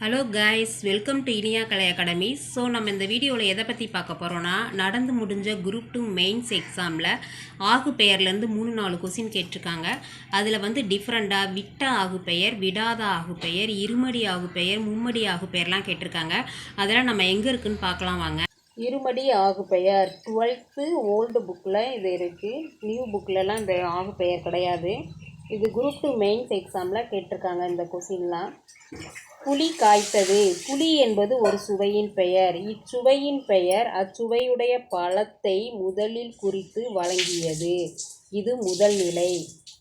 Hello guys welcome to Iniya Kalai academy so நம்ம இந்த வீடியோவில் எதை பற்றி பார்க்க போகிறோன்னா நடந்து முடிஞ்ச குரூப் டூ மெயின்ஸ் எக்ஸாமில் ஆகு பெயர்லேருந்து மூணு நாலு கொஸ்டின் கேட்டிருக்காங்க. அதில் வந்து டிஃப்ரெண்ட்டாக விட்ட ஆகு பெயர் விடாத ஆகு பெயர் இருமடி ஆகு பெயர் மும்மடி ஆகு பெயர்லாம் கேட்டிருக்காங்க. அதெல்லாம் நம்ம எங்கே இருக்குன்னு பார்க்கலாம் வாங்க. இருமடி ஆகு பெயர். டுவெல்த்து ஓல்டு புக்கில் இது இருக்குது நியூ புக்கிலலாம் இந்த ஆகு பெயர் கிடையாது. இது குரூப் டூ மெயின்ஸ் எக்ஸாமில் கேட்டிருக்காங்க இந்த கொஸ்டின்லாம் புலி காய்த்தது. புலி என்பது ஒரு சுவையின் பெயர். இச்சுவையின் பெயர் அச்சுவையுடைய பழத்தை முதலில் குறித்து வழங்கியது. இது முதல் நிலை.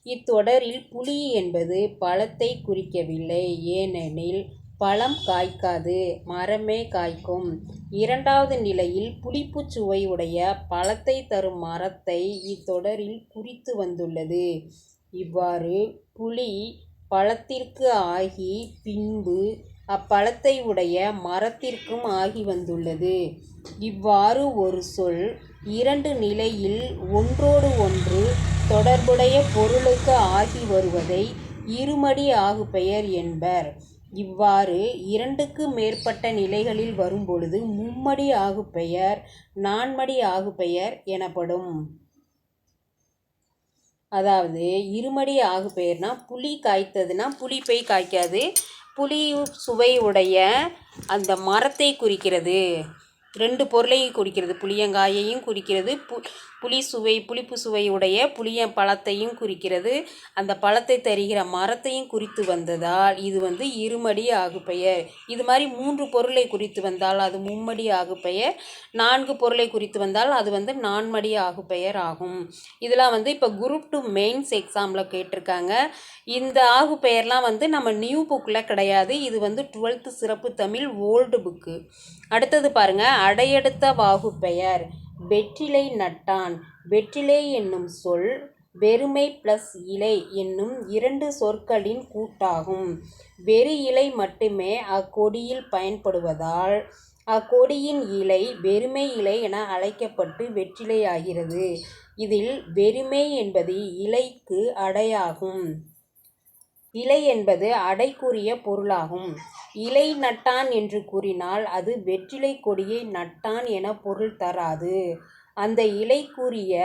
இத்தொடரில் புலி என்பது பழத்தை குறிக்கவில்லை. ஏனெனில் பழம் காய்க்காது மரமே காய்க்கும். இரண்டாவது நிலையில் புளிப்புச் சுவையுடைய பழத்தை தரும் மரத்தை இத்தொடரில் குறித்து வந்துள்ளது. இவ்வாறு புலி பழத்திற்கு ஆகி பின்பு அப்பழத்தை உடைய மரத்திற்கும் ஆகி வந்துள்ளது. இவ்வாறு ஒரு சொல் இரண்டு நிலையில் ஒன்றோடு ஒன்று தொடர்புடைய பொருளுக்கு ஆகி வருவதை இருமடி ஆகுபெயர் என்பர். இவ்வாறு இரண்டுக்கு மேற்பட்ட நிலைகளில் வரும்பொழுது மும்மடி ஆகுபெயர் நான்மடி ஆகுபெயர் எனப்படும். அதாவது இருமடி ஆகு பெயர்னா புளி காய்த்ததுன்னா புளி பெய் காய்க்காது. புளி சுவை உடைய அந்த மரத்தை குறிக்கிறது. ரெண்டு பொருளையும் குறிக்கிறது. புளியங்காயையும் குறிக்கிறது. பு புளி சுவை புளிப்பு சுவையுடைய புளிய பழத்தையும் குறிக்கிறது. அந்த பழத்தை தருகிற மரத்தையும் குறித்து வந்ததால் இது வந்து இருமடி ஆகு பெயர் இது மாதிரி மூன்று பொருளை குறித்து வந்தால் அது மும்மடி ஆகு பெயர் நான்கு பொருளை குறித்து வந்தால் அது வந்து நான்மடி ஆகு பெயர் ஆகும். இதெல்லாம் வந்து இப்போ குரூப் டூ மெயின்ஸ் எக்ஸாமில் கேட்டிருக்காங்க. இந்த ஆகு பெயர்லாம் வந்து நம்ம நியூ புக்கில் கிடையாது. இது வந்து டுவெல்த்து சிறப்பு தமிழ் ஓல்டு புக்கு அடுத்தது பாருங்க அடையெடுத்த வாகு பெயர் வெற்றிலை நட்டான். வெற்றிலை என்னும் சொல் வெறுமை ப்ளஸ் இலை என்னும் இரண்டு சொற்களின் கூட்டாகும். வெறு இலை மட்டுமே அக்கொடியில் பயன்படுவதால் அக்கொடியின் இலை வெறுமை இலை என அழைக்கப்பட்டு வெற்றிலை ஆகிறது இதில் வெறுமை என்பது இலைக்கு அடையாகும். இலை என்பது அடைக்குரிய பொருளாகும். இலை நட்டான் என்று கூறினால் அது வெற்றிலை கொடியை நட்டான் என பொருள் தராது. அந்த இலைக்குரிய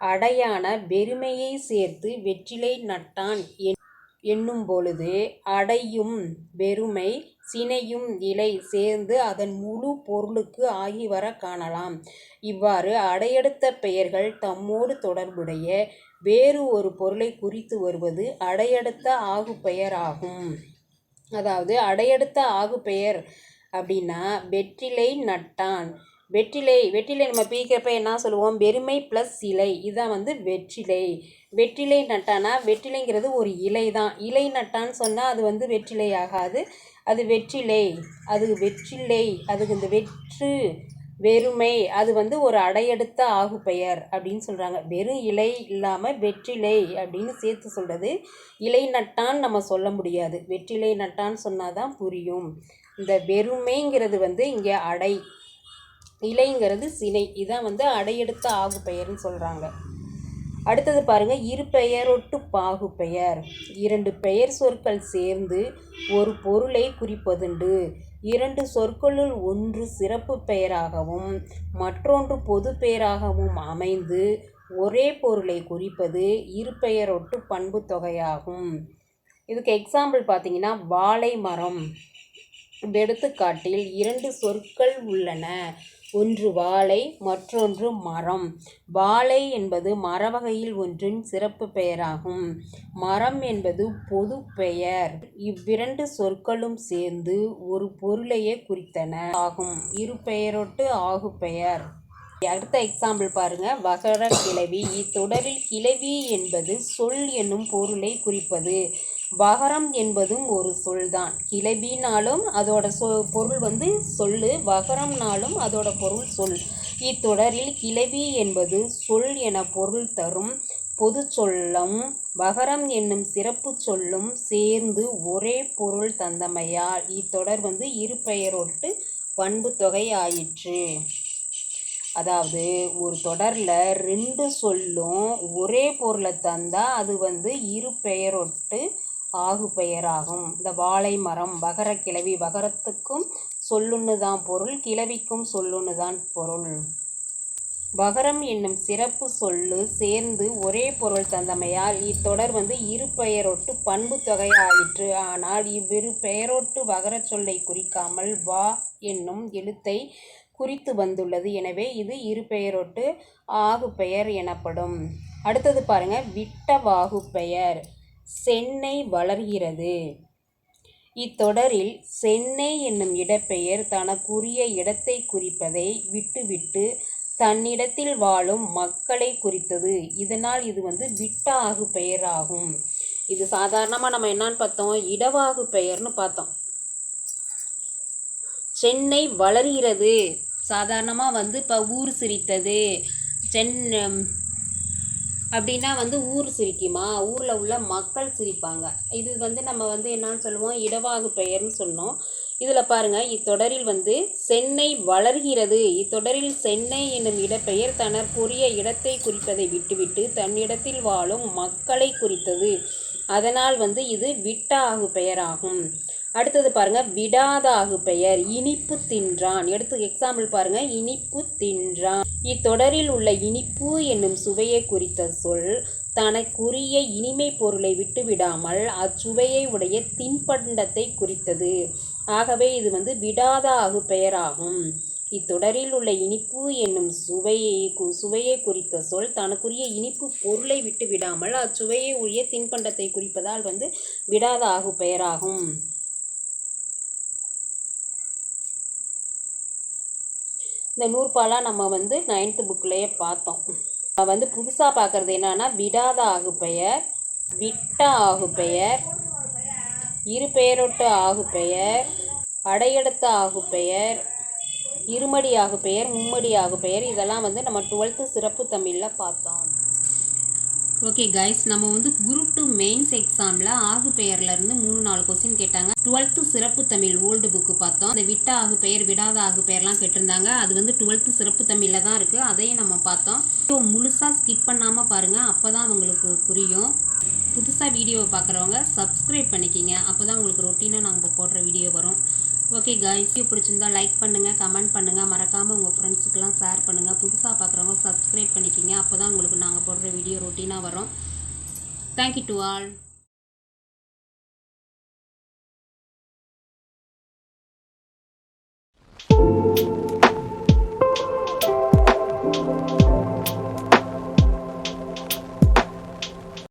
அடையான வெறுமையை சேர்த்து வெற்றிலை நட்டான் என் என்னும் பொழுது அடையும் வெறுமை சினையும் இலை சேர்ந்து அதன் முழு பொருளுக்கு ஆகி வர காணலாம். இவ்வாறு அடையெடுத்த பெயர்கள் தம்மோடு தொடர்புடைய வேறு ஒரு பொருளை குறித்து வருவது அடையெடுத்த ஆகு ஆகும் அதாவது அடையெடுத்த ஆகு பெயர் அப்படின்னா வெற்றிலை நட்டான். வெற்றிலை வெற்றிலை நம்ம பிரிக்கிறப்ப என்ன சொல்லுவோம்? வெறுமை ப்ளஸ் இலை. இதுதான் வந்து வெற்றிலை. வெற்றிலை நட்டானா? வெற்றிலைங்கிறது ஒரு இலை தான். இலை நட்டான்னு சொன்னால் அது வந்து வெற்றிலை ஆகாது. அது வெற்றிலை. அது வெற்றிலை. அதுக்கு இந்த வெற்று வெறுமை. அது வந்து ஒரு அடையெடுத்த ஆகு பெயர் அப்படின்னு சொல்கிறாங்க வெறும் இலை இல்லாமல் வெற்றிலை அப்படின்னு சேர்த்து சொல்கிறது இலை நட்டான் நம்ம சொல்ல முடியாது. வெற்றிலை நட்டான்னு சொன்னால் தான் புரியும். இந்த வெறுமைங்கிறது வந்து இங்கே அடை. இலைங்கிறது சிலை இதான் வந்து அடையெடுத்த ஆகு பெயர்னு சொல்கிறாங்க அடுத்தது பாருங்க இரு பெயரொட்டு பாகு பெயர். இரண்டு பெயர் சொற்கள் சேர்ந்து ஒரு பொருளை குறிப்பதுண்டு. இரண்டு சொற்களுள் ஒன்று சிறப்பு பெயராகவும் மற்றொன்று பொது பெயராகவும் அமைந்து ஒரே பொருளை குறிப்பது இரு பெயரொட்டு பண்பு தொகையாகும். இதுக்கு எக்ஸாம்பிள் பார்த்தீங்கன்னா வாழை மரம். இந்த எடுத்துக்காட்டில் இரண்டு சொற்கள் உள்ளன. ஒன்று வாழை மற்றொன்று மரம். வாழை என்பது மரவகையில் ஒன்றின் சிறப்பு பெயராகும். மரம் என்பது பொது பெயர். இவ்விரண்டு சொற்களும் சேர்ந்து ஒரு பொருளையே குறித்தன. ஆகும். இரு பெயரொட்டு ஆகு பெயர். அடுத்த எக்ஸாம்பிள் பாருங்க. வகர கிளவி. இத்தொடரில் கிளவி என்பது சொல் என்னும் பொருளை குறிப்பது. வகரம் என்பதும் ஒரு சொல்தான். கிளவினாலும் அதோட சொ பொருள் வந்து சொல்லு. வகரம்னாலும் அதோட பொருள் சொல். இத்தொடரில் கிளவி என்பது சொல் என பொருள் தரும். பொது சொல்லும் வகரம் என்னும் சிறப்பு சொல்லும் சேர்ந்து ஒரே பொருள் தந்தமையால். இத்தொடர் வந்து இரு பெயரொட்டு பண்பு தொகை ஆயிற்று. அதாவது ஒரு தொடரில் ரெண்டு சொல்லும் ஒரே பொருளை தந்தால் அது வந்து இரு பெயரொட்டு ஆகு பெயராகும் இந்த வாழை மரம் வகர கிளவி வகரத்துக்கும் சொல்லுன்னு தான் பொருள் கிளவிக்கும் சொல்லுன்னு தான் பொருள். வகரம் என்னும் சிறப்பு சொல்லு சேர்ந்து ஒரே பொருள் தந்தமையால் இத்தொடர் வந்து இரு பெயரொட்டு பண்பு தொகை ஆயிற்று ஆனால் இவ்விரு பெயரொட்டு வகரச் சொல்லை குறிக்காமல் வா என்னும் எழுத்தை குறித்து வந்துள்ளது. எனவே இது இரு பெயரொட்டு ஆகு பெயர் எனப்படும். அடுத்தது பாருங்க விட்ட வாகு பெயர் சென்னை வளர்கிறது. இத்தொடரில் சென்னை என்னும் இடப்பெயர் தனக்குரிய இடத்தை குறிப்பதை விட்டுவிட்டு தன்னிடத்தில் வாழும் மக்களை குறித்தது. இதனால் இது வந்து விட்டாகு பெயராகும். இது சாதாரணமாக நம்ம என்னன்னு பார்த்தோம்? இடவாகு பெயர்னு பார்த்தோம். சென்னை வளர்கிறது. சாதாரணமாக வந்து இப்போ ஊர் சிரித்தது. சென் அப்படின்னா வந்து ஊர் சிரிக்குமா? ஊரில் உள்ள மக்கள் சிரிப்பாங்க. இது வந்து நம்ம வந்து என்னன்னு சொல்லுவோம்? இடவாகு பெயர்னு சொன்னோம் இதில் பாருங்கள் இத்தொடரில் வந்து சென்னை வளர்கிறது. இத்தொடரில் சென்னை என்னும் இடப்பெயர் தனக்குரிய இடத்தை குறிப்பதை விட்டுவிட்டு தன்னிடத்தில் வாழும் மக்களை குறித்தது. அதனால் வந்து இது விட்ட ஆகு பெயராகும். அடுத்தது பாருங்கள் விடாதாகு பெயர் இனிப்பு தின்றான். எடுத்து எக்ஸாம்பிள் பாருங்கள் இனிப்பு தின்றான். இத்தொடரில் உள்ள இனிப்பு என்னும் சுவையை குறித்த சொல் தனக்குரிய இனிமை பொருளை விட்டுவிடாமல் அச்சுவையை உடைய தின்பண்டத்தை குறித்தது. ஆகவே இது வந்து விடாத ஆகு பெயராகும். இத்தொடரில் உள்ள இனிப்பு என்னும் சுவையை சுவையை குறித்த சொல் தனக்குரிய இனிப்பு பொருளை விட்டு விடாமல் அச்சுவையை உரிய தின்பண்டத்தை குறிப்பதால் வந்து விடாத ஆகு பெயராகும். இந்த நூற்பாலாம் நம்ம வந்து நைன்த்து புக்லேயே பார்த்தோம். வந்து புதுசாக பார்க்குறது என்னன்னா விடாத ஆகு பெயர் விட்ட ஆகு பெயர் இரு பெயரொட்டு ஆகு பெயர் அடையெடுத்த ஆகு பெயர் இருமடி ஆகு பெயர் மும்மடி ஆகு பெயர் இதெல்லாம் வந்து நம்ம டுவெல்த்து சிறப்பு தமிழில் பார்த்தோம். ஓகே கைஸ் நம்ம வந்து குரூப் டூ மெயின்ஸ் எக்ஸாமில் ஆகு பெயர்லேருந்து மூணு நாலு கொஸ்டின் கேட்டாங்க. டுவெல்த்து சிறப்பு தமிழ் ஓல்டு புக்கு பார்த்தோம். அந்த விட்ட ஆகு பெயர் விடாத ஆகு பெயர்லாம் கேட்டிருந்தாங்க. அது வந்து டுவெல்த்து சிறப்பு தமிழில் தான் இருக்குது அதையும் நம்ம பார்த்தோம். ஸோ முழுசாக ஸ்கிப் பண்ணாமல் பாருங்கள் அப்போ தான் உங்களுக்கு புரியும். புதுசாக வீடியோவை பார்க்குறவங்க சப்ஸ்கிரைப் பண்ணிக்கிங்க. அப்போ தான் உங்களுக்கு ரொட்டீனாக நாங்கள் போடுற வீடியோ வரும். ஓகே காய்ஸ் பிடிச்சிருந்தா லைக் பண்ணுங்கள் கமெண்ட் பண்ணுங்கள் மறக்காமல் உங்கள் ஃப்ரெண்ட்ஸுக்கெலாம் ஷேர் பண்ணுங்கள் புதுசாக பார்க்குறவங்க சப்ஸ்கிரைப் பண்ணிக்கிங்க. அப்போ தான் உங்களுக்கு நாங்கள் போடுற வீடியோ ரொட்டீனாக வரும். Thank you to all